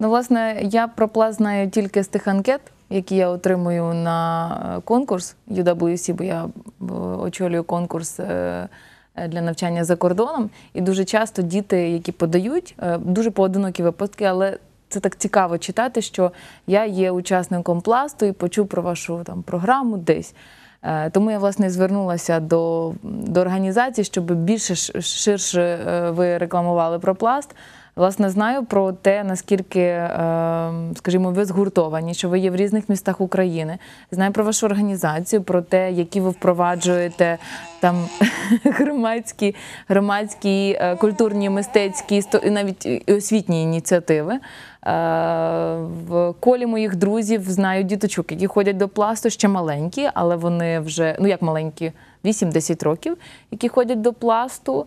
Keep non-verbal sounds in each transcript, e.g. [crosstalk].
Ну, власне, я про пласт знаю тільки з тих анкет, які я отримую на е, конкурс UWC, бо я е, очолюю конкурс е, для навчання за кордоном. І дуже часто діти, які подають, дуже поодинокі випадки, але це так цікаво читати, що я є учасником пласту і почув про вашу там програму десь. Тому я власне звернулася до, до організації, щоб більше ширше ви рекламували про пласт. Власне, знаю про те, наскільки, е, скажімо, ви згуртовані, що ви є в різних містах України. Знаю про вашу організацію, про те, які ви впроваджуєте там [laughs] громадські, громадські е, культурні, мистецькі і навіть освітні ініціативи. Е, В колі моїх друзів знаю діточок, які ходять до пласту ще маленькі, але вони вже, ну як маленькі, 8-10 років, які ходять до пласту.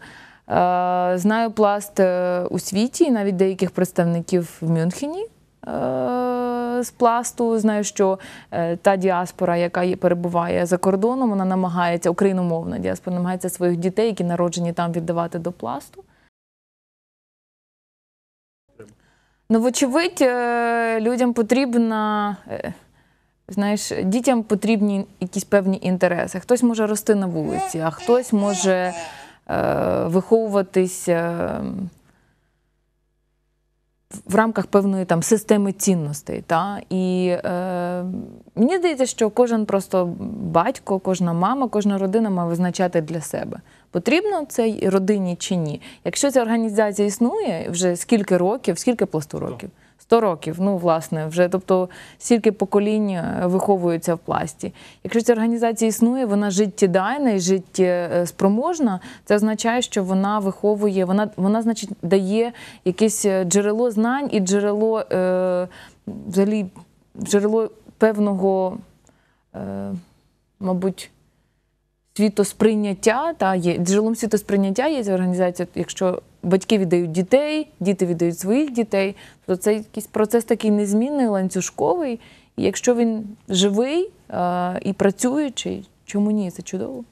Е, Знаю пласт е, у світі, навіть деяких представників в Мюнхені. е, З пласту знаю, що та діаспора, яка перебуває за кордоном, вона намагається, україномовна діаспора, намагається своїх дітей, які народжені там, віддавати до пласту. Ну, вочевидь, людям потрібна, знаєш, дітям потрібні якісь певні інтереси. Хтось може рости на вулиці, а хтось може виховуватись е, в рамках певної там системи цінностей. Та? І е, мені здається, що кожен просто батько, кожна мама, кожна родина має визначати для себе, потрібно це родині чи ні. Якщо ця організація існує вже скільки років, скільки пласту років? 100 років, ну власне, вже тобто стільки поколінь е, виховуються в пласті. Якщо ця організація існує, вона життєдайна і життєспроможна, це означає, що вона виховує, вона, вона значить, дає якесь е, джерело знань і джерело е, взагалі джерело певного, е, мабуть, світосприйняття, та є джерелом світосприйняття є організація. Якщо батьки віддають дітей, діти віддають своїх дітей, то це якийсь процес такий незмінний, ланцюжковий. І якщо він живий і працюючий, чому ні? Це чудово.